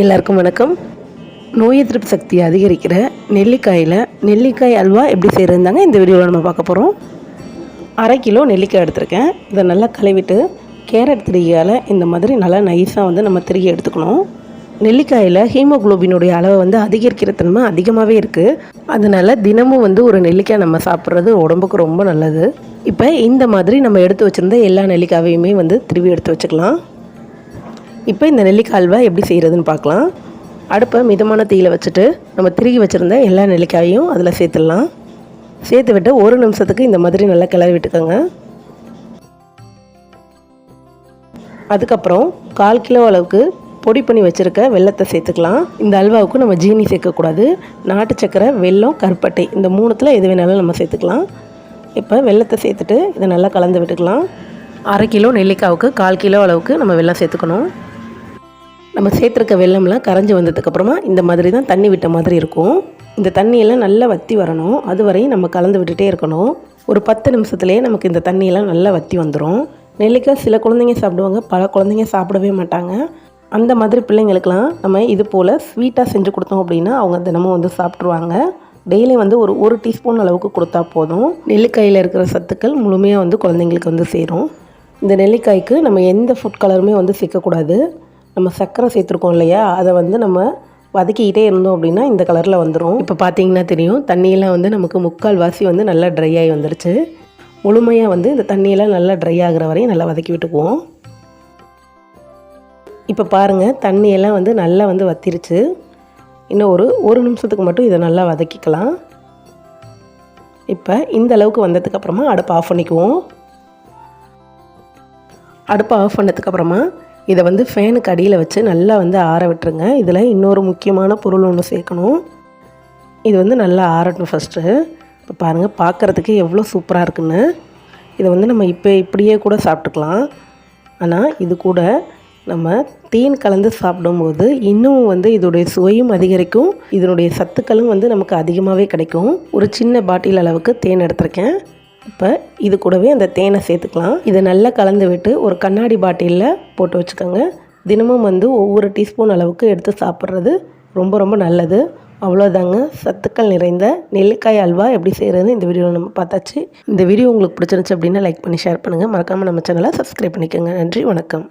எல்லாருக்கும் வணக்கம். நோய் எதிர்ப்பு சக்தியை அதிகரிக்கிற நெல்லிக்காயில் நெல்லிக்காய் அல்வா எப்படி செய்கிறதுந்தாங்க இந்த வீடியோவில் நம்ம பார்க்க போகிறோம் அரை கிலோ நெல்லிக்காய் எடுத்திருக்கேன். இதை நல்லா கழுவிட்டு கேரட் திருகியால் இந்த மாதிரி நல்லா நைஸாக வந்து நம்ம திருகி எடுத்துக்கணும். நெல்லிக்காயில் ஹீமோகுளோபினுடைய அளவை வந்து அதிகரிக்கிற தன்மை அதிகமாகவே இருக்குது அதனால் தினமும் வந்து ஒரு நெல்லிக்காய் நம்ம சாப்பிட்றது உடம்புக்கு ரொம்ப நல்லது. இப்போ இந்த மாதிரி நம்ம எடுத்து வச்சுருந்த எல்லா நெல்லிக்காயையுமே வந்து திருவி எடுத்து வச்சுக்கலாம். இப்போ இந்த நெல்லிக்காய் அல்வா எப்படி செய்கிறதுன்னு பார்க்கலாம். அடுப்பை மிதமான தீயில் வச்சுட்டு நம்ம திருகி வச்சுருந்த எல்லா நெல்லிக்காயையும் அதில் சேர்த்துடலாம். சேர்த்து விட்டு ஒரு நிமிஷத்துக்கு இந்த மாதிரி நல்லா கிளறி விட்டுக்கோங்க. அதுக்கப்புறம் கால் கிலோ அளவுக்கு பொடி பண்ணி வச்சுருக்க வெள்ளத்தை சேர்த்துக்கலாம். இந்த அல்வாவுக்கு நம்ம ஜீனி சேர்க்கக்கூடாது நாட்டு சக்கரை வெல்லம் கருப்பட்டை இந்த மூணுத்தில் எது வேணாலும் நம்ம சேர்த்துக்கலாம். இப்போ வெள்ளத்தை சேர்த்துட்டு இதை நல்லா கலந்து விட்டுக்கலாம். அரை கிலோ நெல்லிக்காவுக்கு கால் கிலோ அளவுக்கு நம்ம வெள்ளம் சேர்த்துக்கணும். நம்ம சேர்த்துருக்க வெள்ளம்லாம் கரைஞ்சி வந்ததுக்கப்புறமா இந்த மாதிரி தான் தண்ணி விட்ட மாதிரி இருக்கும். இந்த தண்ணியெல்லாம் நல்லா வற்றி வரணும். அது வரையும் நம்ம கலந்து விட்டுகிட்டே இருக்கணும். ஒரு பத்து நிமிஷத்துலேயே நமக்கு இந்த தண்ணியெல்லாம் நல்லா வற்றி வந்துடும் நெல்லிக்காய் சில குழந்தைங்க சாப்பிடுவாங்க பல குழந்தைங்க சாப்பிடவே மாட்டாங்க. அந்த மாதிரி பிள்ளைங்களுக்கெல்லாம் நம்ம இது போல் ஸ்வீட்டாக செஞ்சு கொடுத்தோம் அப்படின்னா அவங்க தினமும் வந்து சாப்பிட்ருவாங்க டெய்லி வந்து ஒரு ஒரு டீஸ்பூன் அளவுக்கு கொடுத்தா போதும். நெல்லிக்காயில் இருக்கிற சத்துக்கள் முழுமையாக வந்து குழந்தைங்களுக்கு வந்து சேரும். இந்த நெல்லிக்காய்க்கு நம்ம எந்த ஃபுட் கலருமே வந்து சேர்க்கக்கூடாது. நம்ம சர்க்கரை சேர்த்துருக்கோம் இல்லையா? அதை வந்து நம்ம வதக்கிக்கிட்டே இருந்தோம் அப்படின்னா இந்த கலரில் வந்துடும் இப்போ பார்த்தீங்கன்னா தெரியும் தண்ணியெல்லாம் வந்து நமக்கு முக்கால் வாசி வந்து நல்லா ட்ரை ஆகி வந்துருச்சு. முழுமையாக வந்து இந்த தண்ணியெல்லாம் நல்லா ட்ரை ஆகிற வரையும் நல்லா வதக்கி விட்டுக்குவோம். இப்போ பாருங்கள் தண்ணியெல்லாம் வந்து நல்லா வந்து வத்திருச்சு. இன்னும் ஒரு ஒரு நிமிஷத்துக்கு மட்டும் இதை நல்லா வதக்கிக்கலாம். இப்போ இந்த அளவுக்கு வந்ததுக்கப்புறமா அடுப்பை ஆஃப் பண்ணிக்குவோம். அடுப்பை ஆஃப் பண்ணதுக்கப்புறமா இதை வந்து ஃபேனுக்கு அடியில் வச்சு நல்லா வந்து ஆற விட்டுருங்க. இதில் இன்னொரு முக்கியமான பொருள் ஒன்று சேர்க்கணும். இது வந்து நல்லா ஆறட்டும் ஃபஸ்ட்டு இப்போ பாருங்கள் பார்க்குறதுக்கு எவ்வளோ சூப்பராக இருக்குன்னு. இதை வந்து நம்ம இப்போ இப்படியே கூட சாப்பிட்டுக்கலாம். ஆனால் இது கூட நம்ம தேன் கலந்து சாப்பிடும்போது இன்னும் வந்து இதோடைய சுவையும் அதிகரிக்கும். இதனுடைய சத்துக்களும் வந்து நமக்கு அதிகமாகவே கிடைக்கும். ஒரு சின்ன பாட்டில் அளவுக்கு தேன் எடுத்திருக்கேன். இப்போ இது கூடவே அந்த தேனை சேர்த்துக்கலாம். இதை நல்லா கலந்து விட்டு ஒரு கண்ணாடி பாட்டிலில் போட்டு வச்சுக்கோங்க. தினமும் வந்து ஒவ்வொரு டீஸ்பூன் அளவுக்கு எடுத்து சாப்பிட்றது ரொம்ப ரொம்ப நல்லது. அவ்வளோதாங்க சத்துக்கள் நிறைந்த நெல்லிக்காய் அல்வா எப்படி செய்கிறதுன்னு இந்த வீடியோவில் நம்ம பார்த்தாச்சு. இந்த வீடியோ உங்களுக்கு பிடிச்சிருந்துச்சு அப்படின்னா லைக் பண்ணி ஷேர் பண்ணுங்கள் மறக்காமல் நம்ம சேனலை சப்ஸ்கிரைப் பண்ணிக்கோங்க. நன்றி வணக்கம்.